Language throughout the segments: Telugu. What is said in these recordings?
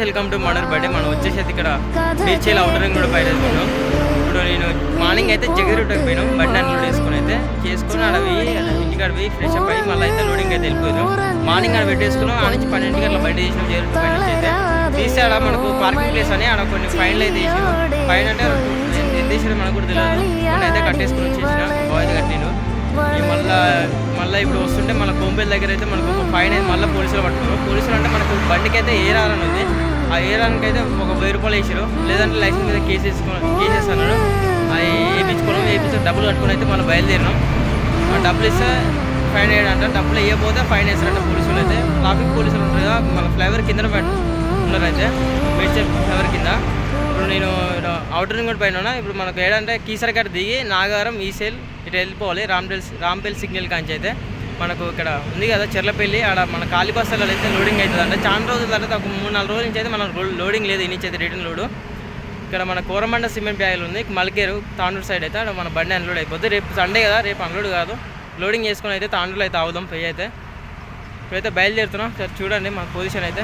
Welcome to murder birthday. మనం వచ్చేసి ఇక్కడ బీచ్ అవుటర్ రింగ్ కూడా బయట ఇప్పుడు నేను మార్నింగ్ అయితే జగరూటకి పోయినాం బండి అన్లోడ్ వేసుకొని అయితే చేసుకుని అక్కడ పోయి ఇంటికాడ పోయి ఫ్రెష్ అప్ అయ్యి మళ్ళీ అయితే లోడింగ్ అయితే వెళ్ళిపోయాం మార్నింగ్ ఆడ పెట్టేసుకున్నాం ఆ నుంచి పన్నెండుకి అట్లా బయట చేసినాం జగరూట్ పైన అయితే. తీసి ఆడ మనకు పార్కింగ్ ప్లేస్ అని అక్కడ కొన్ని ఫైన్లు అయితే వేసారు ఫైన్ అంటే ఎంత వేసారో మనకు కూడా తెలియదు. కొన్ని అయితే కట్టేసుకొని వచ్చేసిన బాయ్ కట్టిను ఈ మళ్ళా మళ్ళీ ఇప్పుడు వస్తుంటే మన కోంపేల్ దగ్గర అయితే మనకు ఒక ఫైన్ అయితే మళ్ళీ పోలీసులు పట్టుకున్నారు. పోలీసులు అంటే మనకు బండికి అయితే ఏ అని ఉంది. ఆ ఏరానికి అయితే ఒక వెయ్యి రూపాయలు వేసారు లేదంటే లైసెన్స్ మీద కేసు వేసుకుని కేసు అన్నాడు అది వేయించుకోవడం వేయించుకుని డబ్బులు కట్టుకుని అయితే మనం బయలుదేరినాం. డబ్బులు ఇస్తే ఫైన్ వేయడంట. డబ్బులు వేయకపోతే ఫైన్ వేస్తారంట పోలీసులు అయితే. ట్రాఫిక్ పోలీసులు ఉంటారు కదా మన ఫ్లైవర్ కింద ఉన్నారు అయితే. మేడ్చల్ ఫ్లైవర్ కింద. ఇప్పుడు నేను అవుటర్ రింగ్ కూడా పైన ఉన్నా. ఇప్పుడు మనకు ఏడంటే కీసరగడ్డ దిగి నాగారం ఈసేల్ ఇటు వెళ్ళిపోవాలి. రాంపేల్ రామ్పేల్ సిగ్నల్ కాంచి అయితే. మనకు ఇక్కడ ఉంది కదా చెర్లపల్లి. ఆడ మన ఖాళీ అయితే లోడింగ్ అవుతుంది అంటే చాలా రోజుల తర్వాత ఒక మూడు నాలుగు రోజుల నుంచి అయితే మన లోడింగ్ లేదు. ఇన్ని అయితే రిటర్న్ లోడు ఇక్కడ మన కోరమండ సిమెంట్ బ్యాగులు ఉంది. మల్కేరు తాండూరు సైడ్ అయితే ఆడ మన బండి అన్లోడ్ అయిపోతుంది రేపు సండే కదా రేపు అన్లోడ్ కాదు. లోడింగ్ చేసుకుని అయితే తాండూరులో అయితే అవుదాం పోయి అయితే. ఇప్పుడైతే బయలుదేరుతున్నాం. సరే చూడండి మన పొజిషన్ అయితే.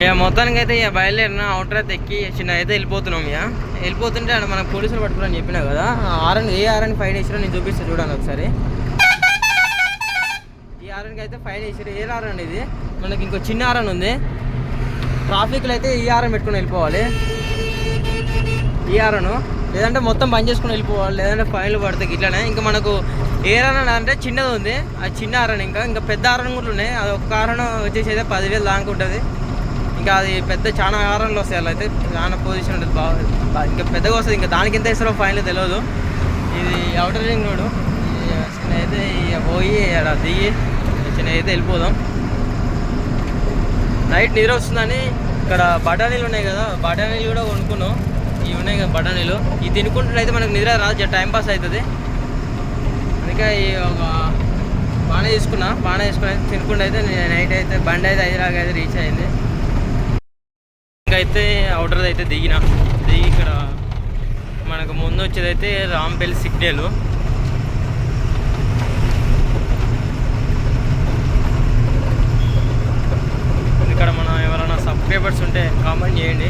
ఇక మొత్తానికి అయితే ఇక బయలుదేరిన అవుటర్ అయితే ఎక్కి చిన్న అయితే వెళ్ళిపోతున్నాం ఇక. వెళ్ళిపోతుంటే ఆడ మన పోలీసులు పట్టుకుని చెప్పినా కదా. ఆర్ఎన్ ఏ ఆర్ఎన్ ఫైన్ డేస్లో నేను చూపిస్తాను చూడండి ఒకసారి. ఆరన్కి అయితే ఫైన్ వేసారు ఏ ఆర్ఎన్ ఇది? మనకి ఇంకో చిన్న ఆరన్ ఉంది. ట్రాఫిక్లో అయితే ఈ ఆర్ఎన్ పెట్టుకుని వెళ్ళిపోవాలి. ఈ ఆర్ఎన్. లేదంటే మొత్తం బంద్ చేసుకుని వెళ్ళిపోవాలి. లేదంటే ఫైన్లు పడతాయి ఇట్లానే. ఇంకా మనకు ఏ ఆరన్ అంటే చిన్నది ఉంది. ఆ చిన్న ఆరన్ ఇంకా. ఇంకా పెద్ద ఆరన్ కూడా ఉన్నాయి. అది ఒక ఆరన్ వచ్చేసి అయితే పదివేలు దాకా ఉంటుంది. ఇంకా అది పెద్ద చాలా ఆరన్లు వస్తాయి అలా అయితే. చాలా పొజిషన్ ఉంటుంది. బాగా ఇంకా పెద్దగా వస్తుంది. ఇంకా దానికి ఎంత ఇస్తారో ఫైన్లు తెలియదు. ఇది అవుటర్ రింగ్ రోడ్ అయితే ఇక పోయి అక్కడ దిగి చిన్న అయితే వెళ్ళిపోదాం. నైట్ నిద్ర వస్తుందని ఇక్కడ బఠానీలు ఉన్నాయి కదా బఠానీలు కూడా కొనుక్కున్నాం. ఇవి ఉన్నాయి కదా బఠానీలు. ఇవి తినుకుంటుంటే అయితే మనకు నిద్ర రాదు టైం పాస్ అవుతుంది. అందుకే ఈ ఒక బాగానే తీసుకున్నా బాగానే తీసుకుని అయితే తినుకుంటే అయితే నేను నైట్ అయితే బండి అయితే ఐదులాగా అయితే రీచ్ అయింది. అయితే అవుటర్ అయితే దిగిన. దిగి ఇక్కడ మనకు ముందు వచ్చేది అయితే రాంపల్లి సిగ్నల్ ఇక్కడ మన పేపర్స్ ఉంటే కామెంట్ చేయండి.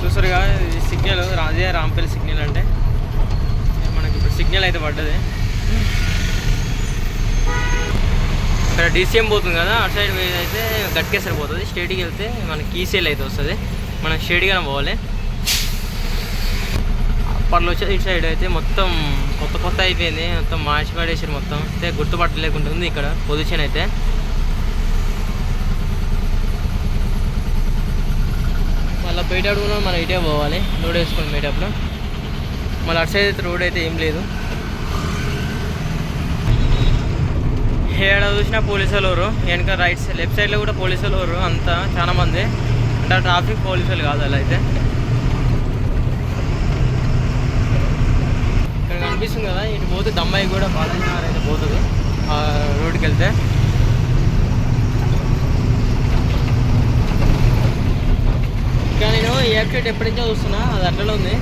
చూసారుగా ఇది సిగ్నల్ రాజే రాంపల్లి సిగ్నల్ అంటే. మనకి ఇప్పుడు సిగ్నల్ అయితే పడ్డది. ఇక్కడ డీసీఎం పోతుంది కదా అటు సైడ్ అయితే గట్కేసరి పోతుంది. స్టేట్కి వెళ్తే మనకి కీసేల్ అయితే వస్తుంది. మనం స్టేట్గానే పోవాలి. అప్పట్లో వచ్చేది ఇటు సైడ్ అయితే మొత్తం కొత్త కొత్త అయిపోయింది. మొత్తం మార్చి పడేసారు మొత్తం. అయితే గుర్తుపట్టలేకుంటుంది ఇక్కడ పొజిషన్ అయితే. మళ్ళీ పోయేటప్పుడు కూడా మనం ఇటే పోవాలి. లోడ్ వేసుకొని పోయేటప్పుడు. మళ్ళీ అటు సైడ్ అయితే రోడ్ అయితే ఏం లేదు. ఏడ చూసినా పోలీసు వాళ్ళు వెనక రైట్ సైడ్ లెఫ్ట్ సైడ్లో కూడా పోలీసులు వాళ్ళు అంతా చాలా మంది. అంటే ట్రాఫిక్ పోలీసులు కాదు అలా అయితే. ఇక్కడ కనిపిస్తుంది కదా ఇటు పోతే దమ్మాయి కూడా బాధ్యత అయితే పోతుంది. రోడ్కి రోడ్డుకి వెళ్తే కానీ నేను ఈ వెబ్సైట్ ఎప్పటి నుంచో చూస్తున్నా అది అట్లనే ఉంది.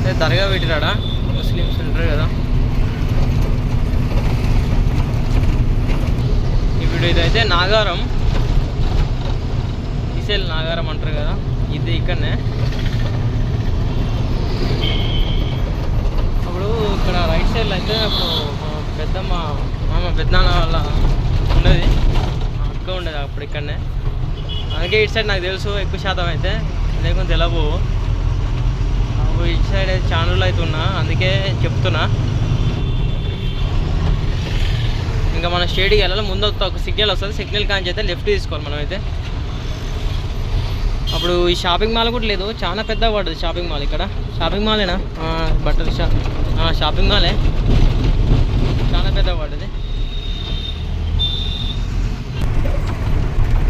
అదే దర్గా పెట్టిరాడా ముస్లిమ్స్ ఉంటారు కదా. ఇప్పుడు ఇదైతే నాగారం. ఈసెల్ నాగారం అంటారు కదా. ఇది ఇక్కడనే. అప్పుడు ఇక్కడ రైట్ సైడ్లో అయితే అప్పుడు పెద్దమ్మ మామ పెద్దనాన్న వాళ్ళ ఉండేది. అక్క ఉండేది అప్పుడు ఇక్కడనే. అందుకే ఇటు సైడ్ నాకు తెలుసు ఎక్కువ శాతం అయితే. లేకుంటే తెలవు. ఇటు సైడ్ అయితే ఛానల్ అయితే ఉన్నా అందుకే చెప్తున్నా. ఇంకా మన స్టేట్కి వెళ్ళాలి? ముందు ఒక సిగ్నల్ వస్తుంది. సిగ్నల్ కాంచి అయితే లెఫ్ట్ తీసుకోవాలి మనం అయితే అప్పుడు ఈ షాపింగ్ మాల్ కూడా లేదు. చాలా పెద్దగా పడుతుంది షాపింగ్ మాల్ ఇక్కడ. షాపింగ్ మాలేనా? బట్టల షాప్ షాపింగ్ మాలే. చాలా పెద్దగా పడుతుంది.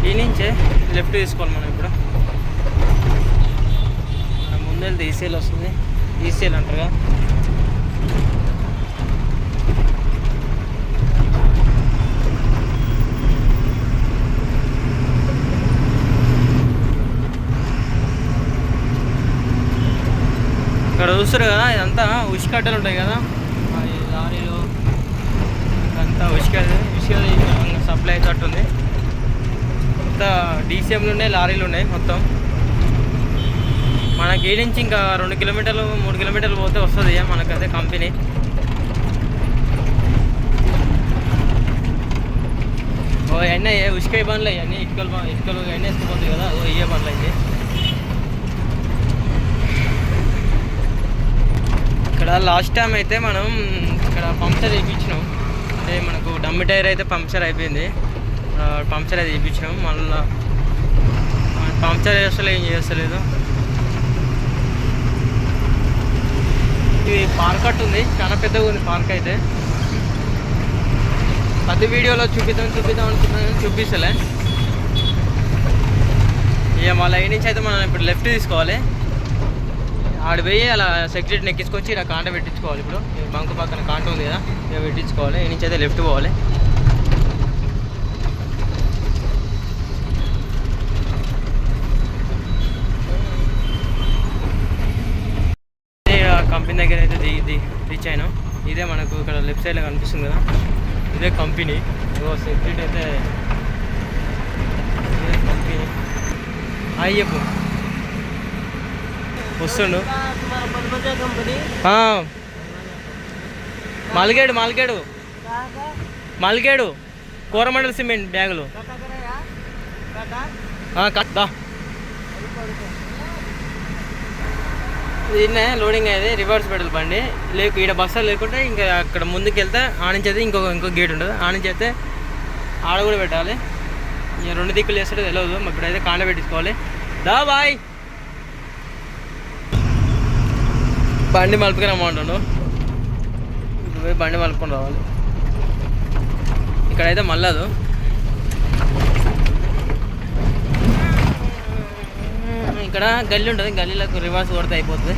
ఈ నుంచే. లెఫ్ట్ తీసుకోవాలి మనం ఇప్పుడు. మన ముందు వెళ్తే ఈసీఎల్ వస్తుంది. ఈసీఎల్ అంటారుగా ఇక్కడ చూస్తారు కదా ఇదంతా ఉసికట్టలు ఉంటాయి కదా. లారీలు ఇదంతా ఉసిక ఉసిక సప్లై తట్టు ఉంది. కొత్త డీసీఎంలు ఉన్నాయి లారీలు ఉన్నాయి మొత్తం. మనకి ఏడు నుంచి ఇంకా రెండు కిలోమీటర్లు మూడు కిలోమీటర్లు పోతే వస్తుంది మనకైతే కంపెనీ. ఓ ఎన్న ఉసికాయ బండ్లు అవన్నీ ఇటుకలు ఇటుకలు ఎన్న వేసుకుపోతుంది కదా ఓ ఇయ్యే బండ్లు అయితే. ఇక్కడ లాస్ట్ టైం అయితే మనం ఇక్కడ పంక్చర్ వేయించినాం అంటే మనకు డమ్మి టైర్ అయితే పంక్చర్ అయిపోయింది. పంక్చర్ అయితే చూపించాము మళ్ళీ పంక్చర్ చేస్తలే ఏం చేస్తలేదు. ఇది పార్క్ అట్టు ఉంది. చాలా పెద్దగా ఉంది పార్క్ అయితే. ప్రతి వీడియోలో చూపిద్దాం చూపిద్దాం అనుకున్నాను చూపిస్తలే. ఇక మళ్ళీ ఈ నుంచి అయితే మనం ఇప్పుడు లెఫ్ట్ తీసుకోవాలి. ఆడ పోయి అలా సెక్యూరిటీని ఎక్కించుకొచ్చి ఇలా కాంట పెట్టించుకోవాలి ఇప్పుడు. ఈ బంకు పక్కన కాంట ఉంది కదా ఇక పెట్టించుకోవాలి. ఈ నుంచి అయితే లెఫ్ట్ పోవాలి. కంపెనీ దగ్గర అయితే ది ది రీచ్ అయినాం. ఇదే మనకు ఇక్కడ లెఫ్ట్ సైడ్లో కనిపిస్తుంది కదా. ఇదే కంపెనీ ఇదిగో సెక్యూరిటీ అయితే ఇదే కంపెనీ అయ్యప్పు వస్తుండు. మల్గేడు మల్గేడు. మల్గేడు. కోరమండల సిమెంట్ బ్యాగులు. ఆ, కట్ దా. దీన్నే లోడింగ్ అయితే రివర్స్ పెడల్ బండి. లేకు ఈడ బస్సు లేకుంటే ఇంకా అక్కడ ముందుకు వెళ్తే ఆనించి అయితే ఇంకో ఇంకో గేట్ ఉంటుంది ఆనించి అయితే ఆడ కూడా పెట్టాలి. ఇక రెండు దిక్కులు చేస్తే తెలియదు మరి ఇప్పుడైతే కాండ పెట్టించుకోవాలి. దా బాయ్. బండి మలుపుకొని రమ్మంటాడు. ఇప్పుడు పోయి బండి మలుపుకొని రావాలి. ఇక్కడైతే మళ్ళదు ఇక్కడ గల్లీ ఉంటుంది. గల్లీలకు రివర్స్ కొడితే అయిపోతుంది.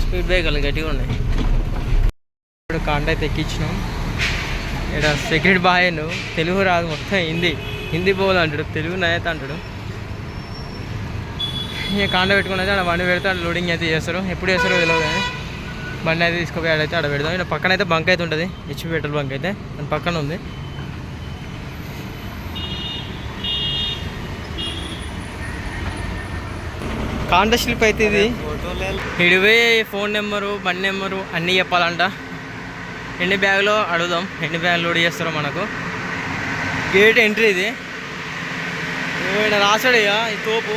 స్పీడ్ బ్రేకర్లు గట్టిగా ఉన్నాయి. ఇప్పుడు కాండ అయితే ఎక్కించినాం. ఇక్కడ సెక్యూరిటీ బాయ్ను తెలుగు రాదు. మొత్తం హిందీ. హిందీ పోదు అంటాడు. తెలుగు నయత అంటాడు. ఇక కాండ పెట్టుకుని అయితే ఆడ బండి పెడితే లోడింగ్ అయితే చేస్తారు. ఎప్పుడు చేస్తారో తెలియదు కానీ బండి అయితే తీసుకుపోయి ఆడైతే ఆడ పెడదాం. ఇక్కడ పక్కన అయితే బంక్ అయితే ఉంటుంది. హెచ్పి పెట్రోల్ బంక్ అయితే. దాని పక్కన ఉంది. కాంట అయితే ఇది. ఇడివే ఫోన్ నెంబరు బండి నెంబరు అన్నీ చెప్పాలంట. ఎన్ని బ్యాగులో అడుగుదాం. ఎన్ని బ్యాగులు లోడ్ చేస్తారో మనకు. గేట్ ఎంట్రీ ఇది. రాసాడు ఇక ఈ తోపు?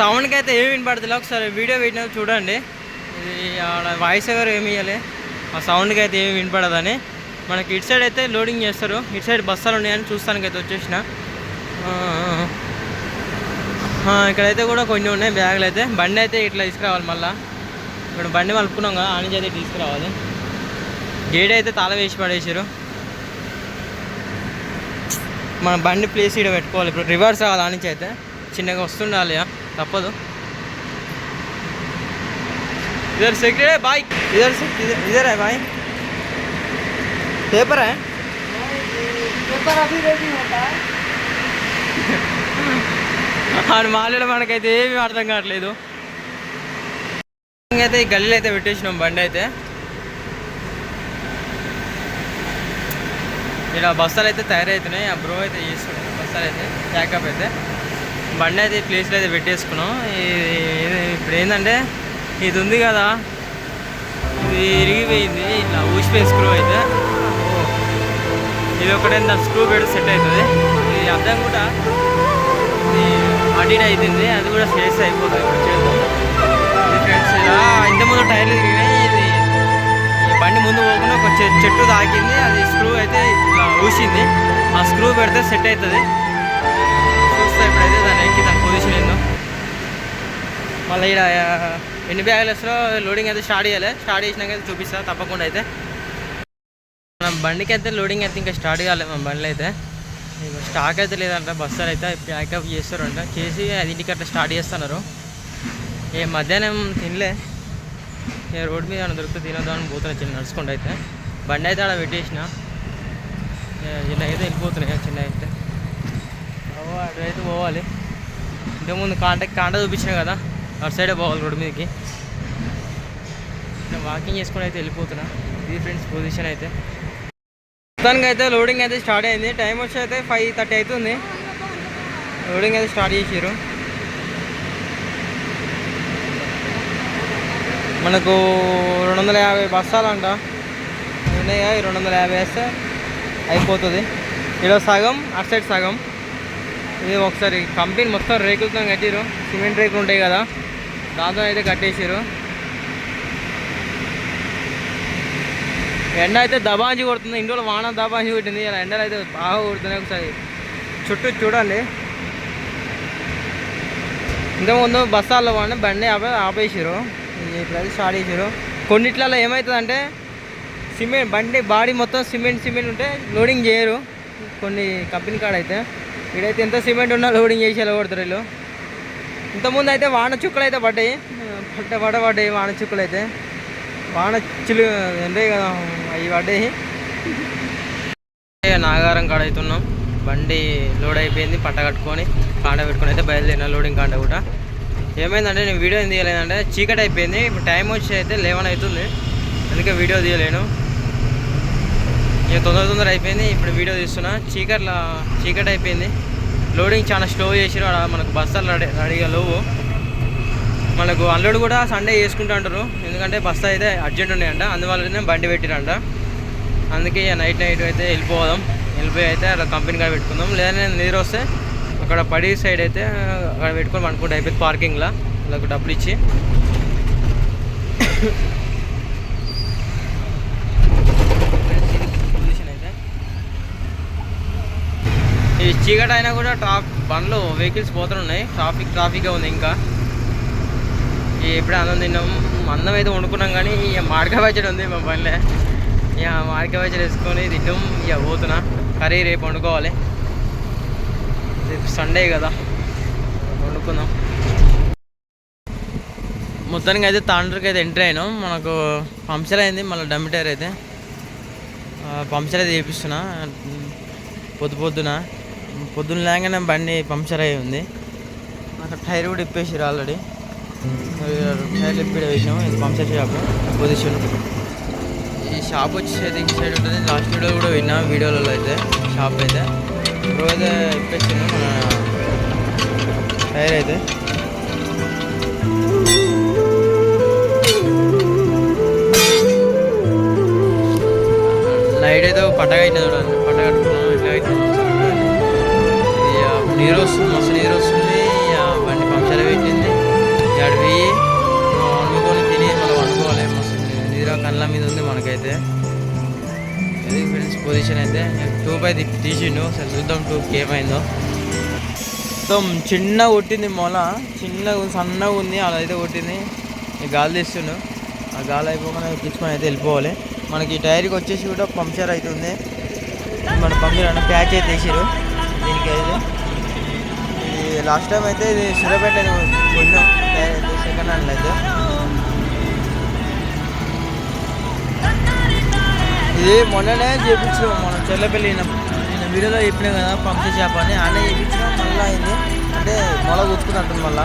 సౌండ్కి అయితే ఏమి వినపడుతుంది ఒకసారి వీడియో పెట్టిన చూడండి. ఇది వాయిస్ ఎవరు ఏమి ఇవ్వాలి ఆ సౌండ్కి అయితే ఏమి వినపడదని. మనకి ఇటు సైడ్ అయితే లోడింగ్ చేస్తారు. ఇటు సైడ్ బస్సాలు ఉన్నాయని చూస్తానికి అయితే వచ్చేసిన ఇక్కడైతే కూడా కొన్ని ఉన్నాయి బ్యాగులు అయితే. బండి అయితే ఇట్లా తీసుకురావాలి మళ్ళీ. ఇప్పుడు బండి మలుపుకున్నాం కదా ఆనించి అయితే తీసుకురావాలి. గేట్ అయితే తాళ వేసి పడేసారు మన బండి ప్లేస్ ఇక్కడ పెట్టుకోవాలి. ఇప్పుడు రివర్స్ కావాలి ఆనించి అయితే. చిన్నగా వస్తుండాలి తప్పదు इधर सेक्रेट है बाइक इधर से इधर इधर है भाई पेपर है पेपर अभी रेडी होता है ఆడ మాలలో మనకైతే ఏమీ అర్థం కావట్లేదు అయితే ఈ గల్లీలో అయితే పెట్టేసినాం బండి అయితే ఇక్కడ బస్తాలు అయితే తయారవుతున్నాయి ఆ బ్రో అయితే చేస్తున్నాయి బస్తాలు అయితే ప్యాకప్ అయితే బండి అయితే ఈ ప్లేస్లో అయితే పెట్టేసుకున్నాం. ఇప్పుడు ఏంటంటే ఇది ఉంది కదా ఇది ఇరిగిపోయింది. ఇట్లా ఊసిపోయింది స్క్రూ అయితే. ఇది ఒకటే దాని స్క్రూ పెడితే సెట్ అవుతుంది. ఇది అర్థం కూడా ఇది అడిట్ అవుతుంది అది కూడా ఫేస్ అయిపోతుంది. ఇప్పుడు చేద్దాం. ఫ్రెండ్స్ ఇలా ఇంతకుముందు టైర్లు తిరిగినాయి. ఇది ఈ బండి ముందు పోకుండా ఒక చెట్టు తాకింది. అది స్క్రూ అయితే ఇట్లా ఊసింది. ఆ స్క్రూ పెడితే సెట్ అవుతుంది. ఎక్కి ఏందో మళ్ళీ ఇక్కడ ఎన్ని బ్యాగులు వేస్తారో లోడింగ్ అయితే స్టార్ట్ చేయాలి. స్టార్ట్ చేసినాక అయితే చూపిస్తా తప్పకుండా అయితే. మన బండికి అయితే లోడింగ్ అయితే ఇంకా స్టార్ట్ కాలేదు మన బండిలో అయితే. స్టాక్ అయితే లేదంట బస్సులు అయితే ప్యాకప్ చేస్తారంట. చేసి అది ఇంటికి అట్లా స్టార్ట్ చేస్తున్నారు. ఏ మధ్యాహ్నం తినలే. రోడ్ మీద ఏమైనా దొరికితే తినొద్దామని పోతున్నా చిన్న నడుచుకుంటూ అయితే. బండి అయితే ఆడ పెట్టేసిన. చిన్న అయితే వెళ్ళిపోతున్నాయి చిన్న అయితే. అవ్వ, అయితే పోవాలి. ఇంతకుముందు కాంటాక్ట్ కాంట చూపించిన కదా అటు సైడే పోవాలి రోడ్ మీదకి. నేను వాకింగ్ చేసుకుని అయితే వెళ్ళిపోతున్నా. ఇది ఫ్రెండ్స్ పొజిషన్ అయితే. మొత్తానికి అయితే లోడింగ్ అయితే స్టార్ట్ అయింది. టైం వచ్చి అయితే ఫైవ్ థర్టీ అవుతుంది. లోడింగ్ అయితే స్టార్ట్ చేసారు మనకు రెండు వందల యాభై బస్తాలంట ఉన్నాయా ఈ రెండు వందల యాభై వేస్తే అయిపోతుంది. ఇక్కడ సగం అటు సైడ్ సగం. ఇది ఒకసారి కంపెనీ మొత్తం రేకులతో కట్టిరు సిమెంట్ రేకులు ఉంటాయి కదా దాంతో అయితే కట్టేసారు ఎండ అయితే దబాంచి కొడుతుంది. ఇంట్లో వాన దబాంచి కొట్టింది. ఇలా ఎండలు అయితే బాగా కొడుతున్నాయి ఒకసారి. చుట్టూ చూడండి. ఇంతకుముందు బస్సాల్లో వాడిని బండి ఆపే ఆపేసారు ఇట్లా స్టార్ట్ చేసారు కొన్నిట్లలో ఏమవుతుందంటే సిమెంట్ బండి బాడీ మొత్తం సిమెంట్ సిమెంట్ ఉంటే లోడింగ్ చేయరు. కొన్ని కంపెనీ కాడ అయితే ఇక్కడైతే ఎంత సిమెంట్ ఉన్నా లోడింగ్ చేసి ఎలా వీళ్ళు? ఇంతకుముందు అయితే వాన చుక్కలు అయితే పడ్డాయి. పట్ట పడ పడ్డాయి వాన చుక్కలు అయితే. వాన చిలు ఎండే కదా అవి పడ్డాయి. నాగారం కాడ అవుతున్నాం బండి లోడ్ అయిపోయింది పట్ట కట్టుకొని కాండ పెట్టుకొని అయితే బయలుదేరిన లోడింగ్ కాండ కూడా. ఏమైందంటే నేను వీడియో ఎందుకు తీయలేదంటే చీకటి అయిపోయింది. ఇప్పుడు టైం వచ్చి అయితే లెవెన్ అవుతుంది అందుకే వీడియో తీయలేను. ఇక తొందర తొందర అయిపోయింది ఇప్పుడు వీడియో తీస్తున్నా. చీకట్ల చీకటి అయిపోయింది. లోడింగ్ చాలా స్లో చేసిరు అక్కడ మనకు బస్తాలు రెడీ రెడీగా లేవు. మనకు అల్లుడు కూడా సండే చేసుకుంటూ అంటారు. ఎందుకంటే బస్తా అయితే అర్జెంట్ ఉన్నాయంట అందువల్లనే బండి పెట్టిరంట. అందుకే ఇక నైట్ నైట్ అయితే వెళ్ళిపోదాం. వెళ్ళిపోయి అయితే అక్కడ కంపెనీ కాడ పెట్టుకుందాం. లేదంటే నిద్ర వస్తే అక్కడ పడి సైడ్ అయితే అక్కడ పెట్టుకొని అనుకుంటే అయిపోయింది పార్కింగ్లో వాళ్ళకు డబ్బులు ఇచ్చి పొజిషన్ అయితే ఈ చీకటి అయినా కూడా ట్రాఫ్ బండ్లు వెహికల్స్ పోతున్నాయి ట్రాఫిక్ ట్రాఫిక్గా ఉంది ఇంకా. ఎప్పుడే అన్నం తిన్నాం. అన్నం అయితే వండుకున్నాం కానీ ఇక మాడికాయ పచ్చడి ఉంది మా బండ్లే. ఇక మాడికాయ పచ్చడి వేసుకొని తిన్నాం. ఇక పోతున్నా. కర్రీ రేపు వండుకోవాలి. రేపు సండే కదా. వండుకుందాం. మొత్తానికి అయితే తాండ్రికి అయితే ఎంట్రీ అయినాం. మనకు పంక్చర్ అయింది. మళ్ళీ డమ్మిటైర్ అయితే. పంక్చర్ అయితే చేపిస్తున్నా. పొద్దు పొద్దున. పొద్దున్న లేగానే బండి పంక్చర్ అయి ఉంది. అక్కడ టైర్ కూడా ఇప్పేసారు ఆల్రెడీ. టైర్ ఇప్పుడే వేసాము ఇది పంక్చర్ షాప్ పొజిషన్. ఈ షాప్ వచ్చేది ఇంటి సైడ్ ఉంటుంది. లాస్ట్ వీడియో కూడా విన్నా వీడియోలలో అయితే షాప్ అయితే. ఇప్పుడు అయితే ఇప్పేసాను మన టైర్ అయితే. నైట్ అయితే ఒక అయినా కట్టిన చూడండి. తీసిండు సరే చూద్దాం ట్యూబ్కి ఏమైందో. మొత్తం చిన్నగా కొట్టింది మొల. చిన్నగా సన్నగా ఉంది అలా అయితే కొట్టింది. గాలి తీస్తుండు. ఆ గాలి అయిపోగానే తీసుకొని అయితే వెళ్ళిపోవాలి. మనకి ఈ టైర్కి వచ్చేసి కూడా పంక్చర్ అవుతుంది మన పంక్చర్ అన్న ప్యాచ్ అయితే వేసారు దీనికి అయితే. ఇది లాస్ట్ టైం అయితే ఇది సురపేట కొన్నాం టైర్ అయితే సెకండ్ హ్యాండ్ అయితే. ఇది మొన్ననే చేపించాం మనం చెల్లపల్లి వీడియోలో చెప్పినా కదా పంపి షాప్ అని ఆనే చేయించిన మళ్ళీ అయింది. అంటే మొల గుర్తుకుని అంటుంది మళ్ళీ.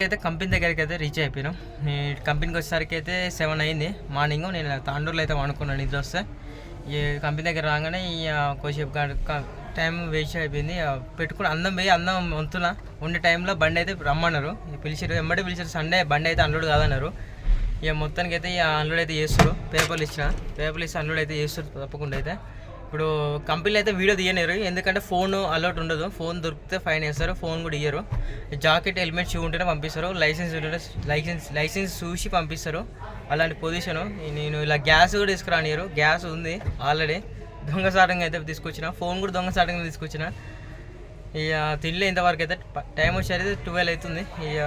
అయితే కంపెనీ దగ్గరికి అయితే రీచ్ అయిపోయినాం. కంపెనీకి వచ్చేసరికి అయితే సెవెన్ అయింది. మార్నింగ్ నేను తాండూరులో అయితే వండుకున్నాను నిద్ర వస్తే. ఈ కంపెనీ దగ్గర రాగానే ఈ కొద్దిసేపు క- టైం వేస్ట్ అయిపోయింది. పెట్టుకుని అందం పోయి అందం వంతున ఉండే టైంలో బండి అయితే రమ్మన్నారు. పిలిచారు వెంబడి పిలిచారు సండే బండి అయితే అన్లోడ్ కాదన్నారు. ఇక మొత్తానికి అయితే ఇక అన్లోడ్ అయితే చేస్తారు పేపర్లు ఇచ్చిన. పేపర్లు ఇచ్చి అన్లోడ్ అయితే చేస్తారు తప్పకుండా అయితే. ఇప్పుడు కంపెనీలో అయితే వీడియో తీయలేరు ఎందుకంటే ఫోన్ అలౌట్ ఉండదు. ఫోన్ దొరికితే ఫైన్ వేస్తారు ఫోన్ కూడా ఇయ్యరు. జాకెట్ హెల్మెట్ షూ ఉంటేనే పంపిస్తారు. లైసెన్స్ లైసెన్స్ లైసెన్స్ చూసి పంపిస్తారు. అలాంటి పొజిషను నేను ఇలా గ్యాస్ కూడా తీసుకురానియరు గ్యాస్ ఉంది ఆల్రెడీ దొంగసారంగా అయితే తీసుకొచ్చిన. ఫోన్ కూడా దొంగసారంగా తీసుకొచ్చిన. ఇక తిండి ఇంతవరకు అయితే. టైం వచ్చేది ట్వెల్వ్ అవుతుంది. ఇక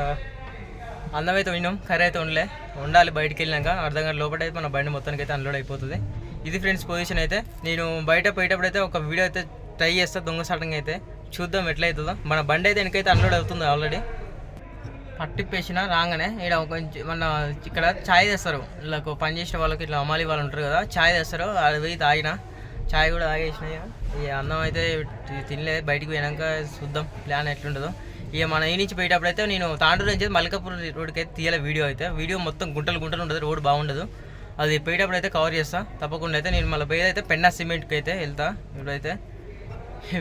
అన్నం అయితే విన్నాం కర్రీ అయితే ఉండలే. ఉండాలి బయటికి వెళ్ళినాక. అర్ధ గంట లోపల అయితే మన బండి మొత్తానికి అయితే అన్లోడ్ అయిపోతుంది. ఇది ఫ్రెండ్స్ పొజిషన్ అయితే నేను బయట పోయేటప్పుడు అయితే ఒక వీడియో అయితే ట్రై చేస్తా దొంగసాటంగా అయితే. చూద్దాం ఎట్లయితుందో. అవుతుందో మన బండి అయితే వెనకైతే అన్లోడ్ అవుతుంది ఆల్రెడీ పట్టిప్పేసిన రాగానే ఇక్కడ కొంచెం మన ఇక్కడ ఛాయ్ తెస్తారు. ఇలా పని చేసిన వాళ్ళకి ఇట్లా అమ్మాలి వాళ్ళు ఉంటారు కదా ఛాయ్ తెస్తారు. అది పోయి తాగిన. ఛాయ్ కూడా తాగేసిన ఇక. అన్నం అయితే తినలేదు. బయటికి పోయినాక చూద్దాం ప్లాన్ ఎట్లుంటుందో. ఇక మన ఈ నుంచి పోయేటప్పుడు అయితే నేను తాండూరు నుంచి మల్కాపూర్ రోడ్కి అయితే తీయాలి వీడియో అయితే. వీడియో మొత్తం గుంటలు గుంటలు ఉంటుంది రోడ్ బాగుండదు. అది పోయేటప్పుడు అయితే కవర్ చేస్తా. తప్పకుండా అయితే నేను మళ్ళీ పోయేది అయితే పెన్నా సిమెంట్కి అయితే వెళ్తా ఇప్పుడైతే.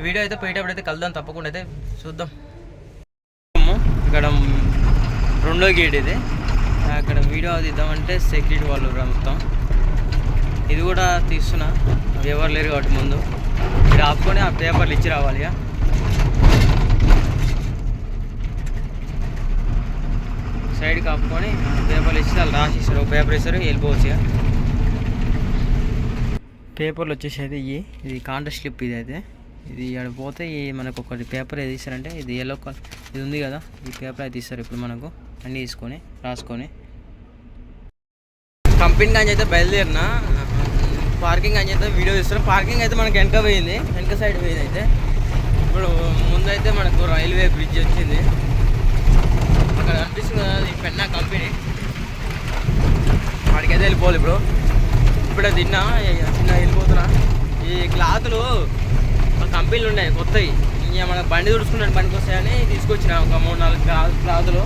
వీడియో అయితే పోయేటప్పుడు అయితే కలుద్దాం తప్పకుండా అయితే చూద్దాం. ఇక్కడ రెండో గేట్ ఇది. అక్కడ వీడియో తీద్దామంటే సెక్యూరిటీ వాళ్ళు రా మొత్తం. ఇది కూడా తీస్తున్నా. ఎవరు లేరు కాబట్టి ముందు. ఇక్కడ ఆపుకొని ఆ పేపర్లు ఇచ్చి రావాలి సైడ్ కాపుకొని పేపర్లు ఇచ్చి వాళ్ళు రాసిస్తారు ఒక పేపర్ ఇస్తారు వెళ్ళిపోవచ్చు ఇక. పేపర్లు వచ్చేసి ఇవి ఇది కాంటెస్ట్ స్లిప్ ఇది అయితే. ఇది ఇక్కడ పోతే ఈ మనకు ఒకటి పేపర్ ఏది ఇస్తారంటే ఇది ఎల్లో కలర్ ఇది ఉంది కదా ఈ పేపర్ అయితే ఇస్తారు ఇప్పుడు మనకు. అన్నీ తీసుకొని రాసుకొని. కంపెనీ కానీ అయితే బయలుదేరిన పార్కింగ్ అని అయితే వీడియో ఇస్తారు పార్కింగ్ అయితే మనకి వెనక పోయింది వెనక సైడ్ పోయింది అయితే. ఇప్పుడు ముందైతే మనకు రైల్వే బ్రిడ్జ్ వచ్చింది. అక్కడ కనిపిస్తుంది కదా ఈ పెన్నా కంపెనీ. వాడికైతే వెళ్ళిపోవాలి ఇప్పుడు ఇప్పుడే తిన్నా ఇక చిన్న వెళ్ళిపోతున్నా. ఈ క్లాతులు ఒక కంపెనీలు ఉన్నాయి కొత్తవి. ఇంకా మన బండి తుడుచుకుంటాను బండికి వస్తాయని తీసుకొచ్చిన ఒక మూడు నాలుగు క్లాత్ క్లాతులు.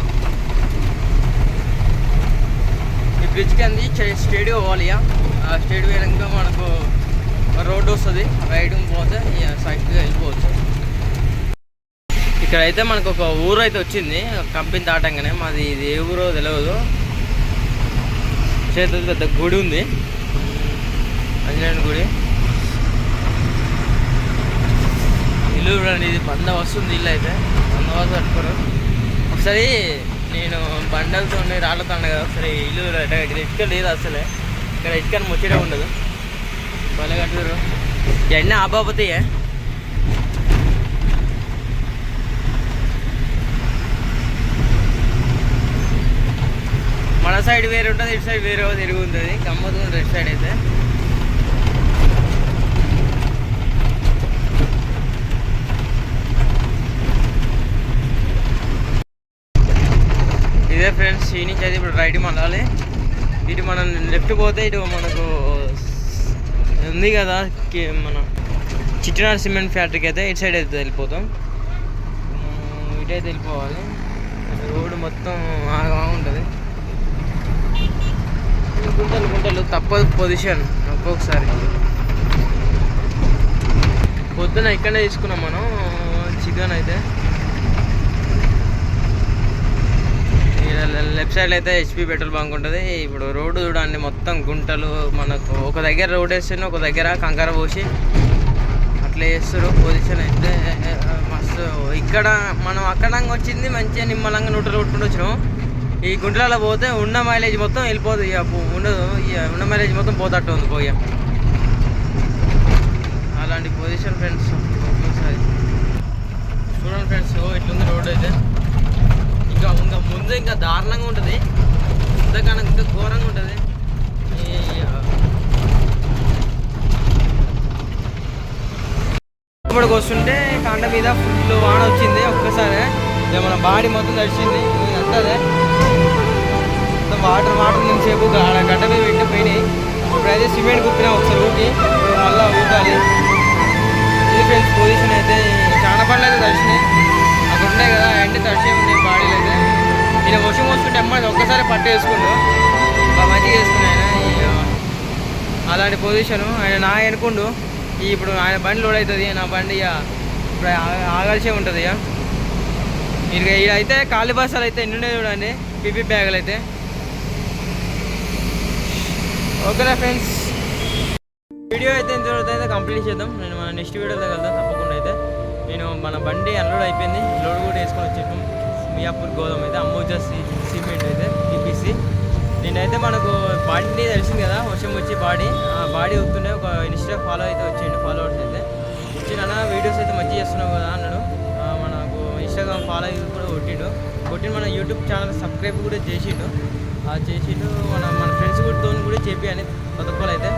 ఈ బ్రిడ్జ్కి అంది స్టేడియో పోవాలి ఇక ఆ స్టేడియో వెళ్ళాక మనకు రోడ్డు వస్తుంది రైడింగ్ పోతే ఇక సైడ్గా వెళ్ళిపోవచ్చు. ఇక్కడ అయితే మనకు ఒక ఊరు అయితే వచ్చింది. కంపెనీ దాటంగానే మాది ఇది ఏ ఊరో తెలియదు చేతులు పెద్ద గుడి ఉంది. అంజనేయుని గుడి. ఇల్లు చూడండి ఇది బంద వస్తుంది ఇల్లు అయితే బందోబస్తు కట్టుకోరు. ఒకసారి నేను బండలతో రాళ్ళతో ఉన్నా కదా ఒకసారి ఇల్లు ఇక్కడ ఇటుక లేదు అసలే. ఇక్కడ ఇటుకని ముచ్చటే ఉండదు. భలే ఇవన్నీ ఎన్న ఆబాపతియే మన సైడ్ వేరే ఉంటుంది ఇటు సైడ్ వేరే తిరిగి ఉంటుంది. గమ్మత్తు ఉంటుంది ఇటు సైడ్ అయితే. ఇదే ఫ్రెండ్స్ ఈ నుంచి అయితే ఇప్పుడు రైట్ మళ్ళాలి ఇటు మనం లెఫ్ట్ పోతే ఇటు మనకు ఉంది కదా మన చిట్టినార్ సిమెంట్ ఫ్యాక్టరీకి అయితే ఇటు సైడ్ అయితే వెళ్ళిపోతాం. ఇటైతే వెళ్ళిపోవాలి. రోడ్డు మొత్తం ఆగా ఉంటుంది. గుంటలు గుంటలు. తప్పదు పొజిషన్ ఒక్కొక్కసారి. పొద్దున ఇక్కడనే తీసుకున్నాం మనం చికెన్ అయితే. లెఫ్ట్ సైడ్ అయితే హెచ్పి పెట్రోల్ బంక్ ఉంటుంది. ఇప్పుడు రోడ్డు చూడండి మొత్తం గుంటలు మనకు. ఒక దగ్గర రోడ్ వేస్తే ఒక దగ్గర కంకర పోసి అట్లా చేస్తారు పొజిషన్ అయితే మస్తు. ఇక్కడ మనం అక్కడ వచ్చింది మంచిగా నిమ్మలంగా నూటలు కొట్టుకుంటూ వచ్చినాము. ఈ గుంటలలో పోతే ఉన్న మైలేజ్ మొత్తం వెళ్ళిపోతుంది ఇక ఉండదు. ఇక ఉన్న మైలేజ్ మొత్తం పోతట్టు ఉంది పోయ. అలాంటి పొజిషన్ ఫ్రెండ్స్ ఒక్కోసారి. చూడండి ఫ్రెండ్స్ ఇట్లుంది రోడ్ అయితే. ఇంకా ఇంకా ముందు ఇంకా దారుణంగా ఉంటుంది. ఇంతకన్నా ఇంకా ఘోరంగా ఉంటుంది. ఇప్పటికి వస్తుంటే కాండ మీద ఫుల్ వాన వచ్చింది ఒక్కసారి. ఇక మన బాడీ మొత్తం తడిచింది. అంతదే వాటర్ వాటర్ నుంచి సేపు ఆడ గడ్డ మీద పెట్టి పోయినాయి ఇప్పుడైతే సిమెంట్ కుప్పినా ఒకసారి ఊపి మళ్ళీ ఊపాలి ఇది ఫ్రెండ్స్ పొజిషన్ అయితే చాలా పనులు అయితే తడిచినాయి అక్కడ ఉన్నాయి కదా ఎండి తడిచే ఉన్నాయి బాడీలు అయితే. నేను వర్షం పోసుకుంటే అమ్మాయి ఒక్కసారి పట్టు వేసుకుండు. బాగా మంచిగా వేసుకుని ఆయన అలాంటి పొజిషను ఆయన నా అనుకుండు ఈ ఇప్పుడు ఆయన బండి లోడ్ అవుతుంది నా బండి ఇక ఇప్పుడు ఆగాల్సే ఉంటుంది ఇక మీరు ఇక అయితే ఖాళీ బస్సులు అయితే ఎన్ని ఉన్నాయి చూడండి. పిపి బ్యాగులు అయితే. ఓకేనా ఫ్రెండ్స్. వీడియో అయితే ఇంతవరకు అయితే కంప్లీట్ చేద్దాం. నేను మన నెక్స్ట్ వీడియోలో కలుద్దాం తప్పకుండా అయితే. నేను మన బండి అన్లోడ్ అయిపోయింది. లోడ్ కూడా వేసుకొని వచ్చేసాం మియాపూర్ గోదాం అయితే అంబోజా సిమెంట్ అయితే ఈపీసీ నేనైతే మనకు బాడీ తెలిసింది కదా వర్షం వచ్చి బాడీ. ఆ బాడీ వస్తుండే ఒక ఇన్స్టా ఫాలో అయితే వచ్చిండు ఫాలోవర్స్ అయితే. వచ్చిన వీడియోస్ అయితే మంచిగా చేస్తున్నావు కదా అన్నాడు. మనకు ఇన్స్టాగ్రామ్ ఫాలో కూడా కొట్టిండు. కొట్టిన మన యూట్యూబ్ ఛానల్ సబ్స్క్రైబ్ కూడా చేసిండు. ఆ చేసిండు మన మన ఫ్రెండ్స్ కూడా కూడా చెప్పి అని ఒక్కరు అయితే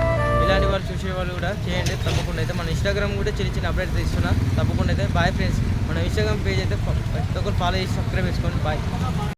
ఇలాంటి వాళ్ళు చూసే వాళ్ళు కూడా చేయండి. తప్పకుండా అయితే మన ఇన్స్టాగ్రామ్ కూడా చిన్న చిన్న అప్డేట్ ఇస్తున్నా తప్పకుండా అయితే బాయ్ ఫ్రెండ్స్ మన ఇన్స్టాగ్రామ్ పేజ్ అయితే ప్రతి ఒక్కరు ఫాలో చేసి సబ్స్క్రైబ్ చేసుకోండి. బాయ్